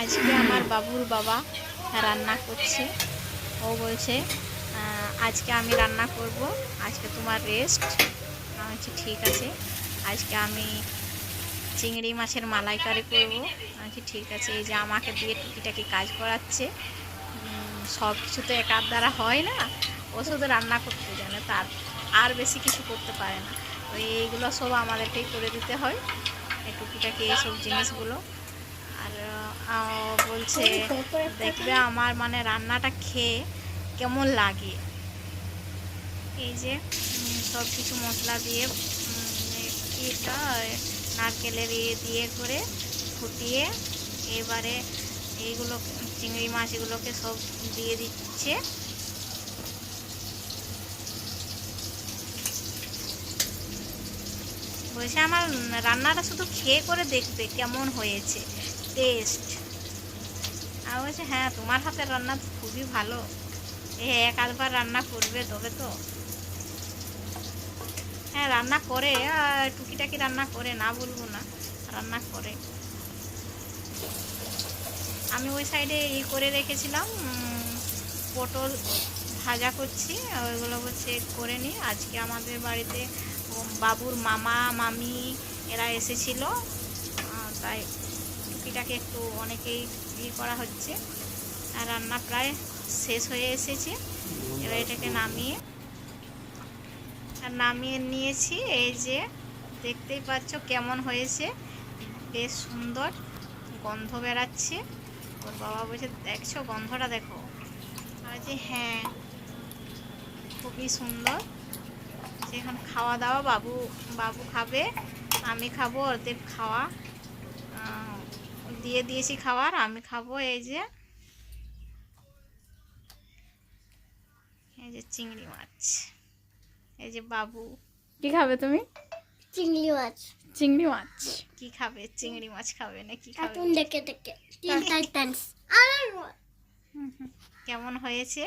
আজকে আমার বাবুর বাবা রান্না করছে। ও বলছে আজকে আমি রান্না করব, আজকে তোমার রেস্ট আমি ঠিক আছে, আজকে আমি চিংড়ি মাছের মালাইকারি করব। আমি ঠিক আছে, এই যে আমাকে দিয়ে টুকিটাকি কাজ করাচ্ছে? সব কিছু তো একার দ্বারা হয় না, ও শুধু রান্না করতে জানে, তার আর বেশি কিছু করতে পারে না। তো এইগুলো সব আমাদেরকেই করে দিতে হয়, এই টুকিটাকি এইসব জিনিসগুলো। আর বলছে দেখবে আমার মানে রান্নাটা খেয়ে কেমন লাগে? এই যে সব কিছু মশলা দিয়ে এটা নারকেলের ইয়ে দিয়ে করে ফুটিয়ে এবারে এইগুলো চিংড়ি মাছ এগুলোকে সব দিয়ে দিচ্ছে। বলছে আমার রান্নাটা শুধু খেয়ে করে দেখবে কেমন হয়েছে। টেস্ট আর বলছে হ্যাঁ তোমার হাতের রান্না খুবই ভালো। এ এক আধবার রান্না করবে তবে তো। হ্যাঁ রান্না করে টুকিটাকি রান্না করে, না বলব না, রান্না করে। আমি ওই সাইডে ই করে রেখেছিলাম পটল ভাজা করছি ওইগুলো হচ্ছে করে নিই আজকে আমাদের বাড়িতে বাবুর মামা, মামি, এরা এসেছিল তাই টুকিটাকে একটু অনেকেই ই করা হচ্ছে। আর রান্না প্রায় শেষ হয়ে এসেছে। এবার এটাকে নামিয়ে, আর নামিয়ে নিয়েছি। এই যে দেখতেই পাচ্ছ কেমন হয়েছে। বেশ সুন্দর গন্ধ বেরাচ্ছে ওর বাবা বলছে, দেখছ গন্ধটা দেখো। আর যে হ্যাঁ খুবই সুন্দর। এখন খাওয়া দাওয়া, বাবু বাবু খাবে, আমি খাব ওদের খাওয়া। দিয়ে দিয়েছি খাবার আমি খাব এই যে এই যে চিংড়ি মাছ এই যে বাবু। কি খাবে তুমি? চিংড়ি মাছ। চিংড়ি মাছ। কি খাবে? চিংড়ি মাছ খাবে না কি খাবে? কার্টুন দেখে দেখে। টাইটান্স। কেমন হয়েছে?